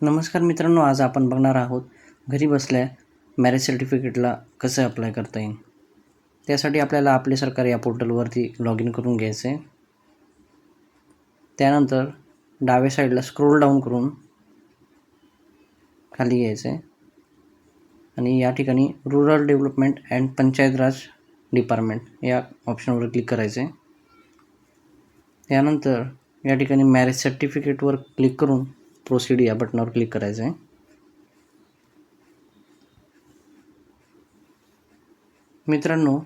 नमस्कार मित्रांनो आज आपण बघणार आहोत घरी बसल्या मॅरेज सर्टिफिकेटला कसं अप्लाय करता येईल. त्यासाठी आपल्याला आपले सरकार या पोर्टलवरती लॉग इन करून घ्यायचं आहे त्यानंतर डाव्या साईडला स्क्रोल डाऊन करून खाली यायचं आहे आणि या ठिकाणी rural development and panchayat raj department या ऑप्शनवर क्लिक करायचं आहे त्यानंतर या ठिकाणी मॅरेज सर्टिफिकेटवर क्लिक करून प्रोसीड या बटनावर क्लिक करायचं आहे. मित्रांनो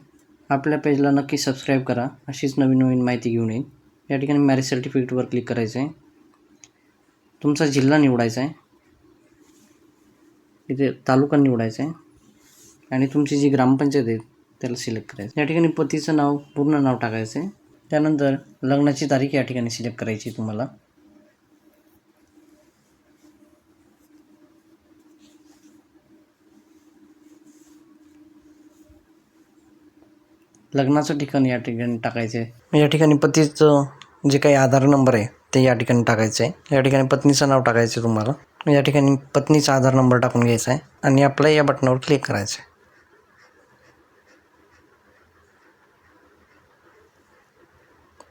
आपल्या पेजला नक्की सबस्क्राईब करा. अशीच नवीन नवीन माहिती घेऊन येईल. या ठिकाणी मॅरेज सर्टिफिकेटवर क्लिक करायचं आहे. तुमचा जिल्हा निवडायचा आहे. इथे तालुका निवडायचा आहे. आणि तुमची जी ग्रामपंचायत आहे त्याला सिलेक्ट करायचं या ठिकाणी पतीचं नाव पूर्ण नाव टाकायचं आहे. त्यानंतर लग्नाची तारीख या ठिकाणी सिलेक्ट करायची तुम्हाला. लग्नाचं ठिकाण या ठिकाणी टाकायचं आहे या ठिकाणी पतीचं जे काही आधार नंबर आहे ते या ठिकाणी टाकायचं आहे या ठिकाणी पत्नीचं नाव टाकायचं आहे तुम्हाला या ठिकाणी पत्नीचा आधार नंबर टाकून घ्यायचा आहे आणि अप्लाय या बटनावर क्लिक करायचं आहे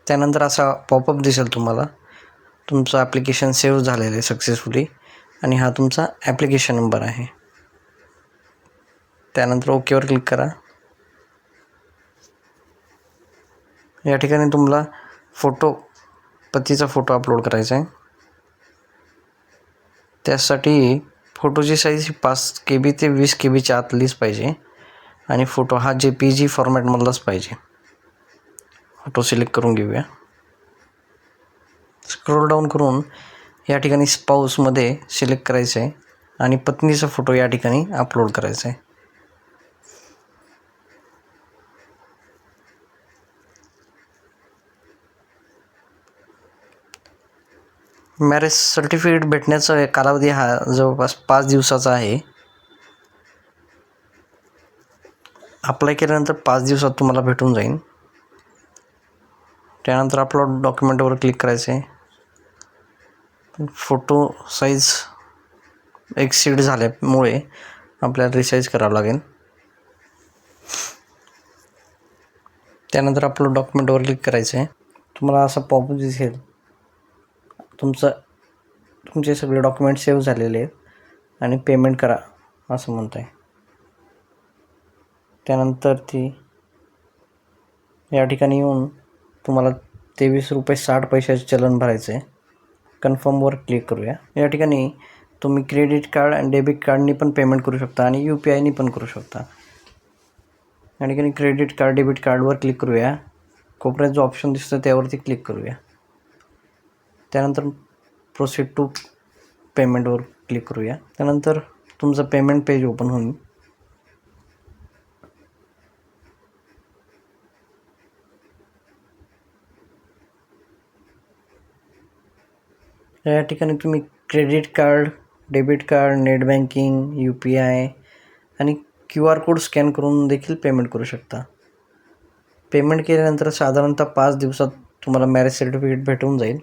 त्यानंतर असा पॉपअप दिसेल तुम्हाला. तुमचं ॲप्लिकेशन सेव्ह झालेलं आहे सक्सेसफुली आणि हा तुमचा ॲप्लिकेशन नंबर आहे. त्यानंतर ओकेवर क्लिक करा. या ठिकाणी तुम्हाला फोटो पतीचा फोटो अपलोड करायचा आहे. त्यासाठी फोटोची साईज ही पाच के बी ते वीस के बीच्या आतलीच पाहिजे आणि फोटो हा जे पी जी फॉर्मॅटमधलाच पाहिजे. फोटो सिलेक्ट करून घेऊया. स्क्रोल डाऊन करून या ठिकाणी स्पाऊसमध्ये सिलेक्ट करायचं आहे आणि पत्नीचा फोटो या ठिकाणी अपलोड करायचा आहे मॅरेज सर्टिफिकेट भेटण्याचा कालावधी हा जवळपास पाच दिवसाचा आहे. अप्लाय केल्यानंतर पाच दिवसात तुम्हाला भेटून जाईल. त्यानंतर आपलं डॉक्युमेंटवर क्लिक करायचं आहे फोटो साईज एक्सीड झाल्यामुळे आपल्याला रिसाईज करावं लागेल. त्यानंतर आपलं डॉक्युमेंटवर क्लिक करायचं आहे तुम्हाला असं पॉप दिसेल. तुमचं तुमचे सगळे डॉक्युमेंट सेव्ह झालेले आहेत आणि पेमेंट करा असं म्हणत आहे त्यानंतर ती या ठिकाणी येऊन तुम्हाला तेवीस रुपये साठ पैशाचे चलन भरायचं आहे कन्फर्मवर क्लिक करूया. या ठिकाणी तुम्ही क्रेडिट कार्ड आणि डेबिट कार्डनी पण पेमेंट करू शकता आणि यू पी आयनी पण करू शकता. या ठिकाणी क्रेडिट कार्ड डेबिट कार्डवर क्लिक करूया. कोपऱ्यात जो ऑप्शन दिसतो त्यावरती क्लिक करूया. त्यानंतर प्रोसीड टू पेमेंटवर क्लिक करूया. त्यानंतर तुमचं पेमेंट पेज ओपन होईल या ठिकाणी तुम्ही credit card debit card net banking U P I आणि क्यू आर कोड स्कॅन करून देखील पेमेंट करू शकता. पेमेंट केल्यानंतर साधारणतः पाच दिवसात तुम्हाला मॅरेज सर्टिफिकेट भेटून जाईल.